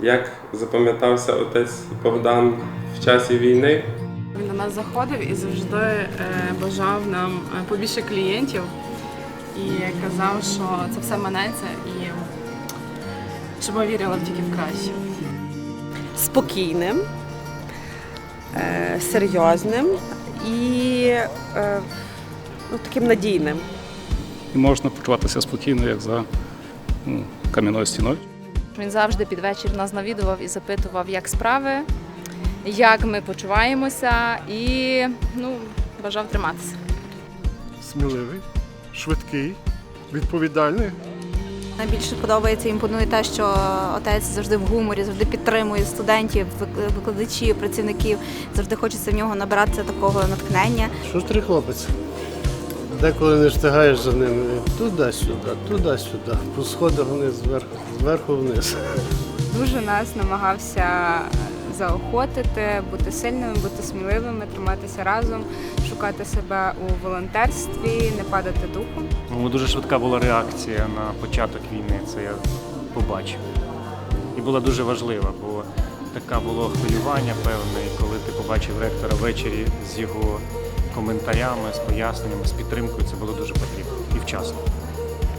Як запам'ятався отець Богдан в часі війни? Він до нас заходив і завжди е, бажав нам е, побільше клієнтів і казав, що це все минеться і щоб ми вірили тільки в краще. спокійним, е, серйозним і ну, таким надійним. і можна почуватися спокійно, як за ну, кам'яною стіною. Він завжди під вечір нас навідував і запитував, як справи, як ми почуваємося, і ну, бажав триматися. сміливий, швидкий, відповідальний. Найбільше подобається імпонує те, що отець завжди в гуморі, завжди підтримує студентів, викладачів, працівників. Завжди хочеться в нього набиратися такого натхнення. Шустрий хлопець. Деколи не встигаєш за ним туди-сюди, туди-сюди, по сходах вниз, зверху, зверху вниз. дуже нас намагався заохотити, бути сильними, бути сміливими, триматися разом, шукати себе у волонтерстві, не падати духом. Ну, дуже швидка була реакція на початок війни, це я побачив. І була дуже важлива, бо таке було хвилювання певне, коли ти побачив ректора ввечері з його коментарями, з поясненнями, з підтримкою, це було дуже потрібно і вчасно.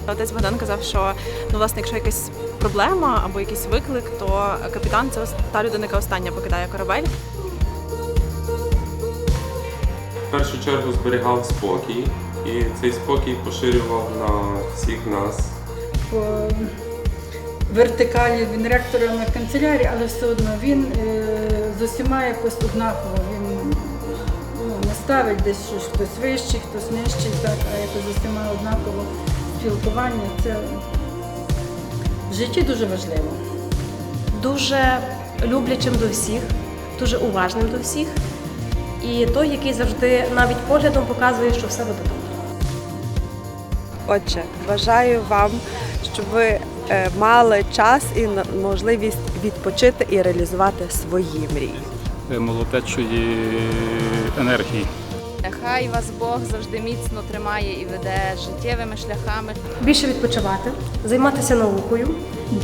Отець Богдан казав, що ну, власне, якщо якась проблема або якийсь виклик, то капітан це та людина, яка остання покидає корабель. В першу чергу зберігав спокій, і цей спокій поширював на всіх нас. по вертикалі він ректором канцелярії, але все одно він е, з усіма якось однаково. Він ставить десь щось, хтось вищий, хтось нижчий, так, а якось з усіма однаково спілкування. Це в житті дуже важливо. Дуже люблячим до всіх, дуже уважним до всіх. І той, який завжди навіть поглядом показує, що все буде добре. Отже, бажаю вам, щоб ви е, мали час і можливість відпочити і реалізувати свої мрії. Е, Молодечої енергії. Нехай вас Бог завжди міцно тримає і веде життєвими шляхами. Більше відпочивати, займатися наукою.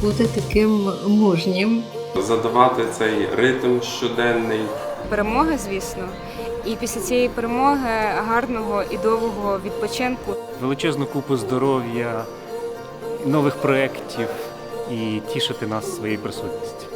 Бути таким мужнім. Задавати цей ритм щоденний. Перемога, звісно. І після цієї перемоги гарного і довгого відпочинку Величезну купу здоров'я, нових проєктів і тішити нас своєю присутністю.